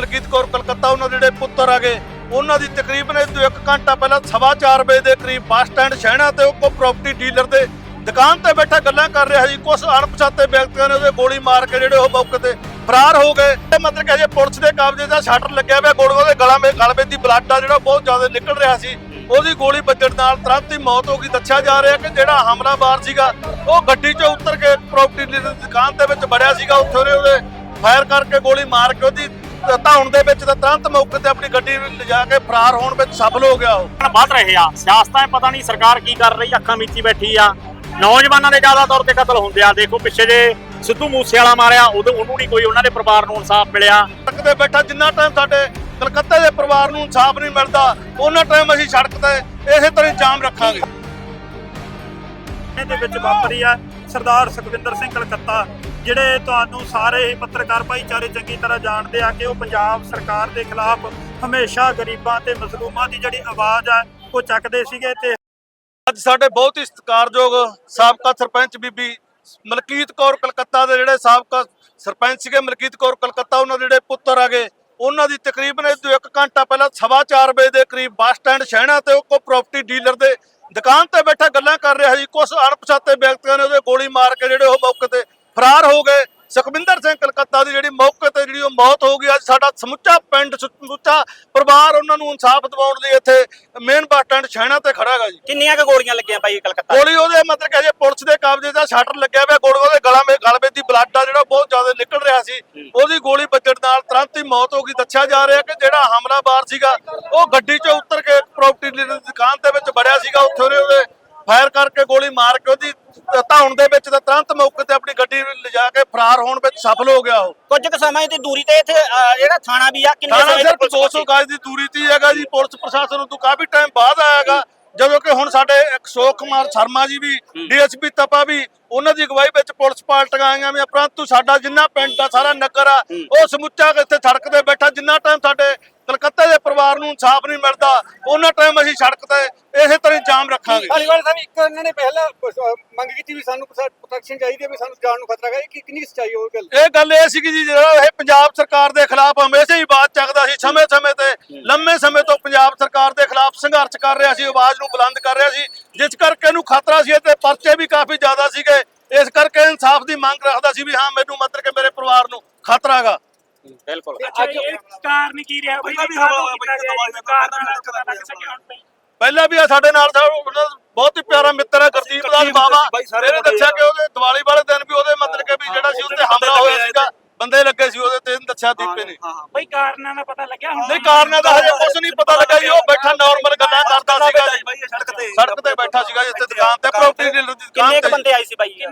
ਬਲਕੀਤ ਕੌਰ ਕਲਕੱਤਾ, ਉਹਨਾਂ ਦੇ ਜਿਹੜੇ ਪੁੱਤਰ ਆਗੇ ਉਹਨਾਂ ਦੀ ਤਕਰੀਬਨ ਇਹ ਤੋਂ 1 ਘੰਟਾ ਪਹਿਲਾਂ ਸਵਾ ਚਾਰ ਵਜੇ ਦੇ ਕਰੀਬ ਬੱਸ ਸਟੈਂਡ ਸ਼ਹਿਣਾ ਤੇ ਉਹ ਕੋ ਪ੍ਰਾਪਰਟੀ ਡੀਲਰ ਦੇ ਦੁਕਾਨ ਤੇ ਬੈਠਾ ਗੱਲਾਂ ਕਰ ਰਿਹਾ ਸੀ। ਕੁਝ ਅਣਪਛਾਤੇ ਵਿਅਕਤੀਆਂ ਨੇ ਉਹਦੇ ਗੋਲੀ ਮਾਰ ਕੇ ਜਿਹੜੇ ਉਹ ਮੌਕੇ ਤੇ ਫਰਾਰ ਹੋ ਗਏ। ਤੇ ਮਤਲਬ ਕਿ ਅਜੇ ਪੁਲਿਸ ਦੇ ਕਬਜ਼ੇ ਦਾ ਸ਼ਟਰ ਲੱਗਿਆ ਹੋਇਆ ਗੋਲੀਆਂ ਦੇ ਗਲਾਂ ਵਿੱਚ ਗਲਵੇ ਦੀ ਬਲੱਡ ਆ ਜਿਹੜਾ ਬਹੁਤ ਜ਼ਿਆਦਾ ਨਿਕਲ ਰਿਹਾ ਸੀ। ਉਹਦੀ ਗੋਲੀ ਵੱਜਣ ਨਾਲ ਤੁਰੰਤ ਹੀ ਮੌਤ ਹੋ ਗਈ। ਦੱਸਿਆ ਜਾ ਰਿਹਾ ਕਿ ਜਿਹੜਾ ਹਮਲਾਵਰ ਸੀਗਾ, ਉਹ ਗੱਡੀ 'ਚੋਂ ਉਤਰ ਕੇ ਪ੍ਰਾਪਰਟੀ ਡੀਲਰ ਦੀ ਦੁਕਾਨ ਦੇ ਵਿੱਚ ਵੜਿਆ ਸੀਗਾ। ਉੱਥੇ ਉਹਨੇ ਉਹਦੇ ਫਾਇਰ ਕਰਕੇ ਗੋਲੀ ਮਾਰ ਕੇ ਉਹਦੀ ਧੌਣ ਦੇ ਵਿੱਚ ਤਾਂ ਤੁਰੰਤ ਮੌਕੇ ਤੇ ਆਪਣੀ ਗੱਡੀ ਲਿਜਾ ਕੇ ਫਰਾਰ ਹੋਣ ਵਿੱਚ ਸਫਲ ਹੋ ਗਿਆ ਉਹ। ਵੱਧ ਰਹੇ ਆ। ਸਿਆਸਤਾਂ ਪਤਾ ਨਹੀਂ ਸਰਕਾਰ ਕੀ ਕਰ ਰਹੀ ਅੱਖਾਂ ਮੀਚੀ ਬੈਠੀ ਆ। ਨੌਜਵਾਨਾਂ ਦੇ ਜ਼ਿਆਦਾ ਤੌਰ ਤੇ ਕਤਲ ਹੁੰਦੇ ਆ। ਦੇਖੋ ਪਿੱਛੇ ਜੇ ਸਿੱਧੂ ਮੂਸੇ ਵਾਲਾ ਮਾਰਿਆ ਉਦੋਂ ਉਹਨੂੰ ਨਹੀਂ ਕੋਈ ਉਹਨਾਂ ਦੇ ਪਰਿਵਾਰ ਨੂੰ ਇਨਸਾਫ ਮਿਲਿਆ। ਸੜਕ ਤੇ ਬੈਠਾ ਜਿੰਨਾ ਟਾਈਮ ਸਾਡੇ ਕਲਕੱਤੇ ਦੇ ਪਰਿਵਾਰ ਨੂੰ ਇਨਸਾਫ ਨਹੀਂ ਮਿਲਦਾ ਉਹਨਾਂ ਟਾਈਮ ਅਸੀਂ ਸੜਕ ਤੇ ਇਸੇ ਤਰ੍ਹਾਂ ਜਾਮ ਰੱਖਾਂਗੇ। ਦੇ ਵਿੱਚ ਵਾਪਰੀ ਆ, ਸਰਦਾਰ ਸੁਖਵਿੰਦਰ ਸਿੰਘ ਕਲਕੱਤਾ, ਜਿਹੜੇ ਤੁਹਾਨੂੰ ਸਾਰੇ ਹੀ ਪੱਤਰਕਾਰ ਭਾਈਚਾਰੇ ਚੰਗੀ ਤਰ੍ਹਾਂ ਜਾਣਦੇ ਆ ਕਿ ਉਹ ਪੰਜਾਬ ਸਰਕਾਰ ਦੇ ਖਿਲਾਫ ਹਮੇਸ਼ਾ ਗਰੀਬਾਂ ਤੇ ਮਜ਼ਲੂਮਾਂ ਦੀ ਜਿਹੜੀ ਆਵਾਜ਼ ਆ, ਉਹ ਚੱਕਦੇ ਸੀਗੇ ਤੇ ਅੱਜ ਸਾਡੇ ਬਹੁਤ ਹੀ ਸਤਿਕਾਰਯੋਗ ਸਾਬਕਾ ਸਰਪੰਚ ਬੀਬੀ ਮਲਕੀਤ ਕੌਰ ਕਲਕੱਤਾ ਦੇ ਜਿਹੜੇ ਸਾਬਕਾ ਸਰਪੰਚ ਸੀਗੇ, ਮਲਕੀਤ ਕੌਰ ਕਲਕੱਤਾ, ਉਹਨਾਂ ਦੇ ਜਿਹੜੇ ਪੁੱਤਰ ਆਗੇ ਉਹਨਾਂ ਦੀ ਤਕਰੀਬਨ ਇਹ ਤੋਂ 1 ਘੰਟਾ ਪਹਿਲਾਂ ਸਵਾ ਚਾਰ ਵਜੇ ਦੇ ਕਰੀਬ ਬੱਸ ਸਟੈਂਡ, ਸ਼ਹਿਣਾ ਤੇ ਉਹ ਕੋ ਪ੍ਰਾਪਰਟੀ ਡੀਲਰ ਦੇ ਦੁਕਾਨ ਤੇ ਬੈਠਾ ਗੱਲਾਂ ਕਰ ਰਿਹਾ ਸੀ ਕੁਝ ਅਣਪਛਾਤੇ ਵਿਅਕਤੀਆਂ ਨੇ ਉਹਦੇ ਗੋਲੀ ਮਾਰ ਕੇ ਜਿਹੜੇ ਉਹ ਮੌਕੇ ਤੇ ਫਰਾਰ ਹੋ ਗਏ। ਸੁਖਵਿੰਦਰ ਸਿੰਘ ਕਲਕੱਤਾ ਦੀ ਜਿਹੜੀ ਮੌਕੇ ਤੇ ਜਿਹੜੀ ਉਹ ਮੌਤ ਹੋ ਗਈ ਅੱਜ ਸਾਡਾ ਸਮੁੱਚਾ ਪਿੰਡ ਸਮੁੱਚਾ ਪਰਿਵਾਰ ਉਹਨਾਂ ਨੂੰ ਇਨਸਾਫ ਦਿਵਾਉਣ ਲਈ ਇੱਥੇ ਮੇਨ ਬੱਸ ਸਟੈਂਡ ਸ਼ਹਿਣਾ ਤੇ ਖੜਾ ਹੈਗਾ ਜੀ। ਕਿੰਨੀਆਂ ਕੁ ਗੋਲੀਆਂ ਲੱਗੀਆਂ ਭਾਈ ਕਲਕੱਤਾ? ਗੋਲੀ ਉਹਦੇ ਮਤਲਬ ਕਿ ਅਜੇ ਪੁਲਿਸ ਦੇ ਕਬਜ਼ੇ ਦਾ ਸ਼ਟਰ ਲੱਗਿਆ ਹੋਇਆ ਗੋਲੀ ਉਹਦੇ ਗਲਾਂ ਵਿੱਚ ਗਲਵੇ ਦੀ ਬਲੱਡ ਆ ਜਿਹੜਾ ਬਹੁਤ ਜ਼ਿਆਦਾ ਨਿਕਲ ਰਿਹਾ ਸੀ। ਉਹਦੀ ਗੋਲੀ ਵੱਜਣ ਹੀ ਮੌਤ ਹੋ ਗਈ। ਦੱਸਿਆ ਜਾ ਰਿਹਾ ਕਿ ਜਿਹੜਾ ਹਮਲਾਵਰ ਸੀਗਾ ਉਹ ਗੱਡੀ 'ਚੋਂ ਉਤਰ ਕੇ ਪ੍ਰਾਪਰਟੀ ਡੀਲਰ ਦੀ ਦੁਕਾਨ ਦੇ ਵਿੱਚ ਵੜਿਆ ਸੀਗਾ। ਉੱਥੇ ਉਹਨੇ ਉਹਦੇ ਫਾਇਰ ਕਰਕੇ ਗੋਲੀ ਮਾਰ ਕੇ ਉਹਦੀ ਧੌਣ ਦੇ ਵਿੱਚ ਤਾਂ ਤੁਰੰਤ ਮੌਕੇ ਤੇ ਆਪਣੀ ਗੱਡੀ ਲਿਜਾ ਕੇ ਫਰਾਰ ਹੋਣ ਵਿੱਚ ਸਫਲ ਹੋ ਗਿਆ ਉਹ। ਕੁਝ ਕੁ ਸਮੇਂ ਦੀ ਦੂਰੀ ਤੇ ਇੱਥੇ ਅਹ, ਜਿਹੜਾ ਥਾਣਾ ਵੀ ਆ ਕਿੰਨੇ ਸਮੇਂ ਸਿਰਫ ਪੁਲਿਸ 200 ਗਜ ਦੀ ਦੂਰੀ ਤੇ ਹੀ ਹੈਗਾ ਜੀ। ਪੁਲਿਸ ਪ੍ਰਸ਼ਾਸਨ ਉਦੋਂ ਕਾਫੀ ਟਾਈਮ ਬਾਅਦ ਆਇਆਗਾ ਜਦੋਂ ਕਿ ਹੁਣ ਸਾਡੇ ਅਸ਼ੋਕ ਕੁਮਾਰ ਸ਼ਰਮਾ ਜੀ ਵੀ ਡੀਐਸਪੀ ਤਪਾ ਵੀ ਉਹਨਾਂ ਦੀ ਅਗਵਾਈ ਵਿੱਚ ਪੁਲਿਸ ਪਾਰਟੀਆਂ ਆਈਆਂ ਵੀ ਪਰੰਤੂ ਸਾਡਾ ਜਿੰਨਾ ਪਿੰਡ ਦਾ ਸਾਰਾ ਨਗਰ ਆ ਉਹ ਸਮੁੱਚਾ ਇੱਥੇ ਸੜਕ ਤੇ ਬੈਠਾ। ਜਿੰਨਾ ਟਾਈਮ ਸਾਡੇ ਕਲਕੱਤੇ ਦੇ ਪਰਿਵਾਰ ਨੂੰ ਇਨਸਾਫ ਨਹੀਂ ਮਿਲਦਾ ਉਹਨਾਂ ਟਾਈਮ ਅਸੀਂ ਸੜਕ ਤੇ ਇਸੇ ਤਰ੍ਹਾਂ ਹੀ ਜਾਮ ਰੱਖਾਂਗੇ। ਧਾਲੀਵਾਲ ਸਾਹਿਬ ਇੱਕ ਇਹਨਾਂ ਨੇ ਪਹਿਲਾਂ ਮੰਗ ਕੀਤੀ ਵੀ ਸਾਨੂੰ ਪ੍ਰੋਟੈਕਸ਼ਨ ਚਾਹੀਦੀ ਹੈ ਵੀ ਸਾਨੂੰ ਜਾਨ ਨੂੰ ਖਤਰਾ ਹੈ ਇਹ ਕਿੰਨੀ ਸੱਚਾਈ ਉਹ ਗੱਲ? ਇਹ ਗੱਲ ਇਹ ਸੀ ਕਿ ਜੀ ਜਿਹੜਾ ਇਹ ਪੰਜਾਬ ਸਰਕਾਰ ਦੇ ਖਿਲਾਫ ਹਮੇਸ਼ਾ ਹੀ ਬਾਤ ਚੱਕਦਾ ਸੀ ਸਮੇਂ-ਸਮੇਂ ਤੇ ਲੰਮੇ ਸਮੇਂ ਤੋਂ ਪੰਜਾਬ ਸਰਕਾਰ ਦੇ ਖਿਲਾਫ ਸੰਘਰਸ਼ ਕਰ ਰਿਹਾ ਸੀ ਆਵਾਜ਼ ਨੂੰ ਬੁਲੰਦ ਕਰ ਰਿਹਾ ਸੀ ਜਿਸ ਕਰਕੇ ਇਹਨੂੰ ਖਤਰਾ ਸੀ ਤੇ ਪਰਚੇ ਵੀ ਕਾਫੀ ਜ਼ਿਆਦਾ ਸੀਗੇ। ਇਸ ਕਰਕੇ ਇਨਸਾਫ ਦੀ ਮੰਗ ਰੱਖਦਾ ਸੀ ਵੀ ਹਾਂ ਮੈਨੂੰ ਮਤਲਬ ਕਿ ਮੇਰੇ ਪਰਿਵਾਰ ਨੂੰ ਖਤਰਾ ਹੈਗਾ। ਬਿਲਕੁਲ। ਅੱਜ ਕਾਰਨ ਕੀ ਰਿਹਾ? ਬਈ ਵੀ ਹਵਾ ਕਾਰਨ ਲੱਗ ਸਕਿਆ ਪਹਿਲਾਂ ਵੀ ਆ ਸਾਡੇ ਨਾਲ ਸਾਹਿਬ ਬਹੁਤ ਹੀ ਪਿਆਰਾ ਮਿੱਤਰ ਹੈ ਗੁਰਦੀਪ ਦਾਸ ਬਾਵਾ। ਇਹਨੇ ਦੱਸਿਆ ਕਿ ਉਹਦੇ ਦੀਵਾਲੀ ਵਾਲੇ ਦਿਨ ਵੀ ਉਹਦੇ ਮਤਲਬ ਕਿ ਵੀ ਜਿਹੜਾ ਸੀ ਉੱਤੇ ਹਮਲਾ ਹੋਇਆ ਸੀਗਾ ਬੰਦੇ ਲੱਗੇ ਸੀ ਉਹਦੇ ਤੇ ਦੱਸਿਆ ਦੀਪੇ ਨੇ। ਬਈ ਕਾਰਨਾਂ ਦਾ ਪਤਾ ਲੱਗਿਆ ਹੁਣ? ਨਹੀਂ ਕਾਰਨਾਂ ਦਾ ਹਜੇ ਕੁਝ ਨਹੀਂ ਪਤਾ ਲੱਗਾ ਜੀ ਉਹ ਬੈਠਾ ਨਾਰਮਲ ਗੱਲਾਂ ਕਰਦਾ ਸੀਗਾ ਜੀ। ਸੜਕ ਤੇ ਸੜਕ ਤੇ ਬੈਠਾ ਸੀਗਾ ਜਿੱਥੇ ਦੁਕਾਨ ਤੇ ਪ੍ਰਾਪਰਟੀ ਡੀਲਰ ਦੀ ਦੁਕਾਨ ਕਿੰਨੇ ਤੇ ਕੁ ਬੰਦੇ ਆਏ ਸੀ ਭਾਈ ਨਹੀਂ,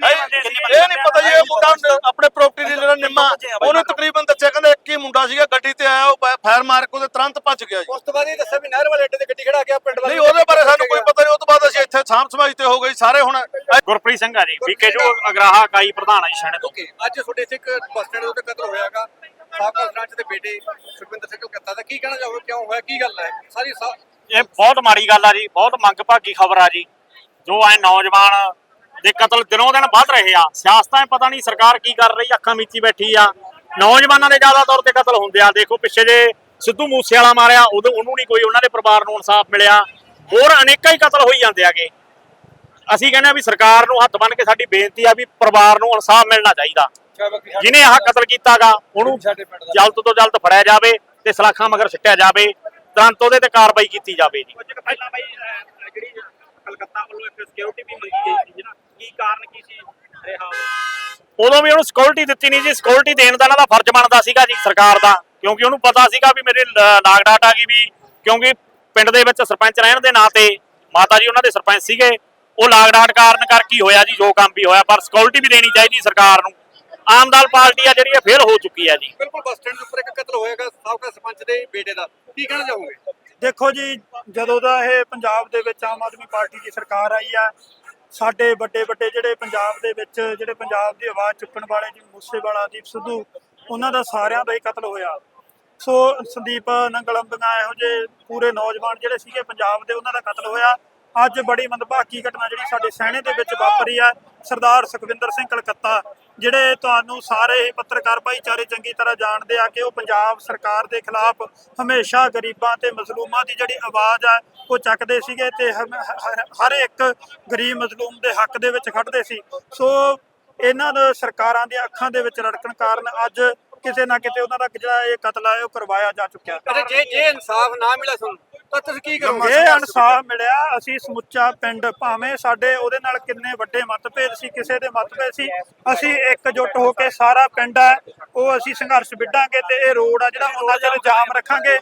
ਇਹ ਨਹੀਂ ਪਤਾ ਜੀ ਇਹ ਮੁੰਡਾ ਆਪਣੇ ਪ੍ਰਾਪਰਟੀ ਡੀਲਰ ਦਾ ਨਿੰਮਾ ਉਹਨੇ ਤਕਰੀਬਨ ਦੱਸਿਆ ਕਹਿੰਦੇ ਇੱਕ ਹੀ ਮੁੰਡਾ ਸੀਗਾ ਗੱਡੀ ਤੇ ਆਇਆ ਉਹ ਫਾਇਰ ਮਾਰ ਕੇ ਉਹਦੇ ਤੁਰੰਤ ਭੱਜ ਗਿਆ ਜੀ। ਉਸ ਤੋਂ ਬਾਅਦ ਇਹ ਦੱਸਿਆ ਵੀ ਨਹਿਰ ਵਾਲੇ ਅੱਡੇ ਤੇ ਗੱਡੀ ਖੜਾ ਕੇ ਪਿੰਡ ਵਾਲੇ ਨਹੀਂ ਉਹਦੇ ਬਾਰੇ ਸਾਨੂੰ ਕੋਈ ਪਤਾ ਨਹੀਂ ਉਹ ਤੋਂ ਬਾਅਦ ਅਸੀਂ ਇੱਥੇ ਸਾਂਭ ਸਮਾਜ ਤੇ ਹੋ ਗਈ ਸਾਰੇ ਹੁਣ ਗੁਰਪ੍ਰੀਤ ਸਿੰਘ ਆ ਜੀ ਵੀਕੇ ਜੋ ਅਗਰਾਹਾ ਕਾਈ ਪ੍ਰਧਾਨ ਆ ਜੀ ਸ਼ਹਿਣੇ ਤੋਂ। ਓਕੇ ਅੱਜ ਤੁਹਾਡੇ ਇੱਥੇ ਇੱਕ ਬੱਸ ਸਟੈਂਡ ਦੇ ਉੱਤੇ ਕਤਲ ਹੋਇਆਗਾ ਸਾਬਕਾ ਸਰਪੰਚ ਦੇ ਬੇਟੇ ਸੁਖਵਿੰਦਰ ਸਿੰਘ ਕਲਕੱਤਾ ਦਾ ਕੀ ਕਹਿਣਾ ਚਾਹੋਗੇ ਕਿਉਂ ਹੋਇਆ ਕੀ ਗੱਲ ਹੈ? ਸਾਰੀ ਸਾ- ਇਹ ਬਹੁਤ ਮਾੜੀ ਗੱਲ ਆ ਜੀ ਬਹੁਤ ਮੰਗਭਾਗੀ ਖਬਰ ਆ ਜੀ। ਜੋ ਐ ਨੌਜਵਾਨ ਦੇ ਕਤਲ ਦਿਨੋਂ ਦਿਨ ਵੱਧ ਰਹੇ ਆ। ਸਿਆਸਤਾਂ ਪਤਾ ਨਹੀਂ ਸਰਕਾਰ ਕੀ ਕਰ ਰਹੀ, ਅੱਖਾਂ ਮੀਚੀ ਬੈਠੀ ਆ। ਨੌਜਵਾਨਾਂ ਦੇ ਜ਼ਿਆਦਾ ਤੌਰ ਤੇ ਕਤਲ ਹੁੰਦੇ ਆ। ਦੇਖੋ, ਪਿੱਛੇ ਜੇ ਸਿੱਧੂ ਮੂਸੇ ਮਾਰਿਆ, ਉਦੋਂ ਉਹਨੂੰ ਨਹੀਂ ਕੋਈ ਉਹਨਾਂ ਦੇ ਪਰਿਵਾਰ ਨੂੰ ਇਨਸਾਫ ਮਿਲਿਆ। ਹੋਰ ਅਨੇਕਾਂ ਹੀ ਕਤਲ ਹੋਈ ਜਾਂਦੇ ਆਗੇ। ਅਸੀਂ ਕਹਿੰਦੇ ਆ ਵੀ ਸਰਕਾਰ ਨੂੰ ਹੱਥ ਬੰਨ ਕੇ ਸਾਡੀ ਬੇਨਤੀ ਆ ਵੀ ਪਰਿਵਾਰ ਨੂੰ ਇਨਸਾਫ ਮਿਲਣਾ ਚਾਹੀਦਾ। ਜਿਹਨੇ ਆਹ ਕਤਲ ਕੀਤਾਗਾ, ਉਹਨੂੰ ਜਲਦ ਤੋਂ ਜਲਦ ਫੜਿਆ ਜਾਵੇ ਤੇ ਸਲਾਖਾਂ ਮਗਰ ਸਿੱਟਿਆ ਜਾਵੇ। ਤੁਰੰਤ ਉਹਦੇ ਤੇ ਕਾਰਵਾਈ ਕੀਤੀ ਜਾਵੇ ਜੀ। ਕਲਕੱਤਾ ਵੱਲੋਂ ਇੱਕ ਸਿਕਿਉਰਿਟੀ ਵੀ ਮੰਗੀ ਗਈ ਸੀ ਜਿਹੜਾ ਕੀ ਕਾਰਨ ਕੀ ਸੀ ਰਿਹਾ? ਉਦੋਂ ਵੀ ਉਹਨੂੰ ਸਿਕਿਉਰਿਟੀ ਦਿੱਤੀ ਨਹੀਂ ਜੀ। ਸਿਕਿਉਰਿਟੀ ਦੇਣ ਦਾ ਇਹਨਾਂ ਦਾ ਫਰਜ਼ ਬਣਦਾ ਸੀਗਾ ਜੀ ਸਰਕਾਰ ਦਾ। ਕਿਉਂਕਿ ਉਹਨੂੰ ਪਤਾ ਸੀਗਾ ਵੀ ਮੇਰੇ ਲਾਗ ਡਾਟ ਆ ਗਈ ਵੀ ਕਿਉਂਕਿ ਪਿੰਡ ਦੇ ਵਿੱਚ ਸਰਪੰਚ ਰਹਿਣ ਦੇ ਨਾਂ ਤੇ ਮਾਤਾ ਜੀ ਉਹਨਾਂ ਦੇ ਸਰਪੰਚ ਸੀਗੇ। ਉਹ ਲਾਗ ਡਾਟ ਕਾਰਨ ਕਰਕੇ ਹੋਇਆ ਜੀ ਜੋ ਕੰਮ ਵੀ ਹੋਇਆ। ਪਰ ਸਿਕਿਉਰਿਟੀ ਵੀ ਦੇਣੀ ਚਾਹੀਦੀ ਸਰਕਾਰ ਨੂੰ। ਆਮਦਾਲ ਪਾਰਟੀ ਆ ਜਿਹੜੀ ਇਹ ਫੇਲ ਹੋ ਚੁੱਕੀ ਹੈ ਜੀ। ਬਿਲਕੁਲ ਬੱਸ ਸਟੈਂਡ ਦੇ ਉੱਪਰ ਇੱਕ ਕਤਲ ਹੋਇਆਗਾ ਸਾਬਕਾ ਸਰਪੰਚ ਦੇ ਬੇਟੇ ਦਾ। ਕੀ ਕਹਿਣਾ ਚਾਹੋਗੇ? ਦੇਖੋ ਜੀ, ਜਦੋਂ ਦਾ ਇਹ ਪੰਜਾਬ ਦੇ ਵਿੱਚ ਆਮ ਆਦਮੀ ਪਾਰਟੀ ਦੀ ਸਰਕਾਰ ਆਈ ਆ, ਸਾਡੇ ਵੱਡੇ ਵੱਡੇ ਜਿਹੜੇ ਪੰਜਾਬ ਦੇ ਵਿੱਚ, ਜਿਹੜੇ ਪੰਜਾਬ ਦੀ ਆਵਾਜ਼ ਚੁੱਕਣ ਵਾਲੇ ਜੀ, ਮੂਸੇਵਾਲਾ, ਦੀਪ ਸਿੱਧੂ, ਉਹਨਾਂ ਦਾ ਸਾਰਿਆਂ ਦਾ ਹੀ ਕਤਲ ਹੋਇਆ। ਸੋ ਸੰਦੀਪ ਨੰਗਲੰਬੀਆਂ ਇਹੋ ਜਿਹੇ ਪੂਰੇ ਨੌਜਵਾਨ ਜਿਹੜੇ ਸੀਗੇ, ਪੰਜਾਬ ਦੇ ਉਹਨਾਂ ਦਾ ਕਤਲ ਹੋਇਆ। ਅੱਜ ਬੜੀ ਮੰਦਭਾਗੀ ਘਟਨਾ ਜਿਹੜੀ ਸਾਡੇ ਸੈਣੇ ਦੇ ਵਿੱਚ ਵਾਪਰੀ ਹੈ ਸਰਦਾਰ ਸੁਖਵਿੰਦਰ ਸਿੰਘ ਕਲਕੱਤਾ, ਜਿਹੜੇ ਤੁਹਾਨੂੰ ਸਾਰੇ ਪੱਤਰਕਾਰ ਭਾਈਚਾਰੇ ਚੰਗੀ ਤਰ੍ਹਾਂ ਜਾਣਦੇ ਆ ਕਿ ਉਹ ਪੰਜਾਬ ਸਰਕਾਰ ਦੇ ਖਿਲਾਫ ਹਮੇਸ਼ਾ ਗਰੀਬਾਂ ਤੇ ਮਜ਼ਲੂਮਾਂ ਦੀ ਜਿਹੜੀ ਆਵਾਜ਼ ਆ, ਉਹ ਚੱਕਦੇ ਸੀਗੇ ਤੇ ਹਰ- ਇੱਕ ਗਰੀਬ ਮਜ਼ਲੂਮ ਦੇ ਹੱਕ ਦੇ ਵਿੱਚ ਖੜਦੇ ਸੀ। ਸੋ ਇਹਨਾਂ ਦੇ ਸਰਕਾਰਾਂ ਦੀਆਂ ਅੱਖਾਂ ਦੇ ਵਿੱਚ ਰੜਕਣ ਕਾਰਨ ਅੱਜ ਕਿਸੇ ਨਾ ਕਿਤੇ ਉਹਨਾਂ ਦਾ ਜਿਹੜਾ ਇਹ ਕਤਲ ਹੈ ਉਹ ਕਰਵਾਇਆ ਜਾ ਚੁੱਕਿਆ। ਅੱਛਾ ਜੇ ਜੇ ਇਨਸਾਫ ਨਾ ਮਿਲਿਆ ਤੁਹਾਨੂੰ ਤਾਂ ਤੁਸੀਂ ਕੀ ਕਰੋਗੇ? ਇਹ ਇਨਸਾਫ ਮਿਲਿਆ, ਅਸੀਂ ਸਮੁੱਚਾ ਪਿੰਡ, ਭਾਵੇਂ ਸਾਡੇ ਉਹਦੇ ਨਾਲ ਕਿੰਨੇ ਵੱਡੇ ਮਤਭੇਦ ਸੀ, ਕਿਸੇ ਦੇ ਮਤਭੇਦ ਸੀ, ਅਸੀਂ ਇਕਜੁੱਟ ਹੋ ਕੇ ਸਾਰਾ ਪਿੰਡ ਹੈ, ਉਹ ਅਸੀਂ ਸੰਘਰਸ਼ ਵਿੱਢਾਂਗੇ ਤੇ ਇਹ ਰੋਡ ਆ ਜਿਹੜਾ ਉਹਨਾਂ ਚਿਰ ਜਾਮ ਰੱਖਾਂਗੇ।